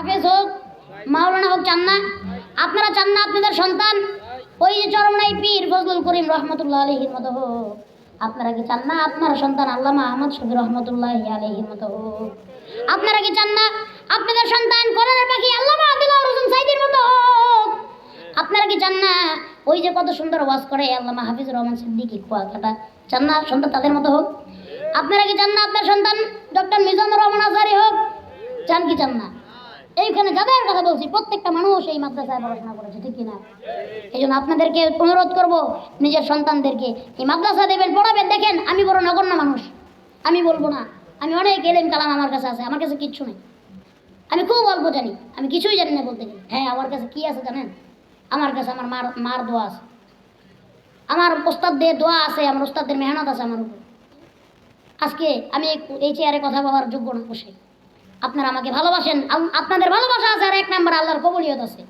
হাফেজ হোক, মাওলানা হোক চান না আপনারা চান না আপনাদের সন্তান। ওই যে চরমনাই পীর ফজলুল করিম রহমতুল্লাহ আলহির মতো হোক। আপনারা কি চান না আপনার সন্তান আল্লামা আহমদ শফি রহমতুল্লাহ আলহির মতো হোক। আপনারা কি চান না আপনাদের সন্তান করোনার পাখি আল্লামা আদিলাউর হোসেন সাইদির মতো হোক। আপনারা কি চান না ওই যে কত সুন্দর ওয়াজ করে আল্লামা হাফিজ রহমান সিদ্দিকি কুয়াকাটা। চান না সন্তান তাদের মতো হোক। আপনারা কি চান না আপনার সন্তান ডক্টর মিজানুর রহমান আজারি হোক। চান কি চান না এইখানে যাদের কথা বলছি, প্রত্যেকটা মানুষ এই মাদ্রাসায় পড়াশোনা করেছে, ঠিক কিনা? এই জন্য আপনাদেরকে অনুরোধ করব, নিজের সন্তানদেরকে, এই মাদ্রাসা দেবেন, পড়াবেন, দেখেন, আমি বড় নগণ্য মানুষ। আমি বলব না, আমি অনেক এলেম কালাম আমার কাছে আছে, আমার কাছে কিচ্ছু নেই। আমি খুব অল্প জানি, আমি কিছুই জানি না বলতে গেলে। হ্যাঁ আমার কাছে কি আছে জানেন? আমার কাছে আমার মার মার দোয়া আছে। আমার ওস্তাদদের দোয়া আছে, আমার ওস্তাদদের মেহনত আছে আমার উপর। আজকে আমি এই- চেয়ারে কথা বলার যোগ্য না, বসে। আপনারা আমাকে ভালোবাসেন। আপনাদের ভালোবাসা আছে আর এক নাম্বার আল্লাহর কবলিয়ত আছে।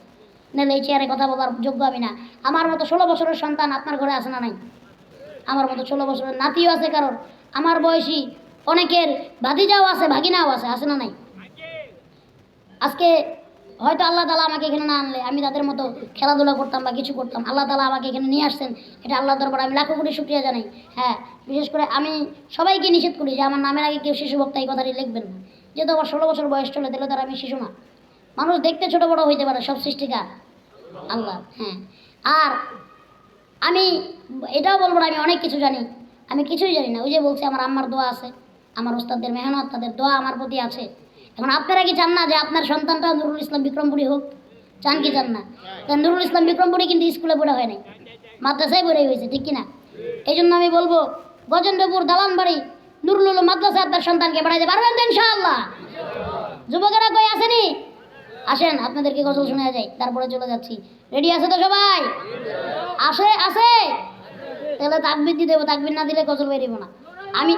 নাহলে এই চেয়ারে কথা বলার যোগ্য আমি না। আমার মতো ষোলো বছরের সন্তান আপনার ঘরে আছে না নাই? আমার মতো ষোলো বছরের নাতিও আছে কারোর? আমার বয়সী অনেকের ভাতিজাও আছে, ভাগিনাও আছে আছে না নাই? আজকে হয়তো আল্লাহ তালা আমাকে এখানে না আনলে আমি তাদের মতো খেলাধুলা করতাম বা কিছু করতাম। আল্লাহ তালা আমাকে এখানে নিয়ে আসছেন। এটা আল্লাহ দরবার আমি লাখো কোটি শুক্রিয়া জানাই। হ্যাঁ বিশেষ করে আমি সবাইকে নিষেধ করি যে আমার নামের আগে কেউ শিশু বক্তা এই কথাটি লিখবেন না। যেহেতু আমার ষোলো বছর বয়স চলে দিলে তার আমি শিশু না। মানুষ দেখতে ছোট বড় হইতে পারে, সব সৃষ্টিকার আল্লাহ হ্যাঁ। আর আমি, এটাও বলব আমি অনেক কিছু জানি। আমি কিছুই জানি না। ওই যে বলছি, আমার আম্মার দোয়া আছে, আমার ওস্তাদদের মেহনত, তাদের দোয়া আমার প্রতি আছে। এখন আপনারা কি চান না যে আপনার সন্তানটা নুরুল ইসলাম বিক্রমপুরি হোক? চান কি চান না? নুরুল ইসলাম বিক্রমপুরি কিন্তু স্কুলে পড়ে হয় নাই। মাদ্রাসায় পড়ে হয়েছে, ঠিক কিনা? এই জন্য আমি বলব, গজেন্দ্রপুর দালান বাড়ি নুরুল মাদ্রাসা আপনার সন্তানকে বাড়াইতে পারবেন তো ইনশাআল্লাহ? যুবকেরা কই আসেনি? আসেন, আপনাদেরকে গজল শোনা যায়, তারপরে চলে যাচ্ছি। রেডি আছে তো সবাই? আসে আছে তাহলে তাকবির দিয়ে দেবো, তাকবির না দিলে গজল বেরিব না। আমি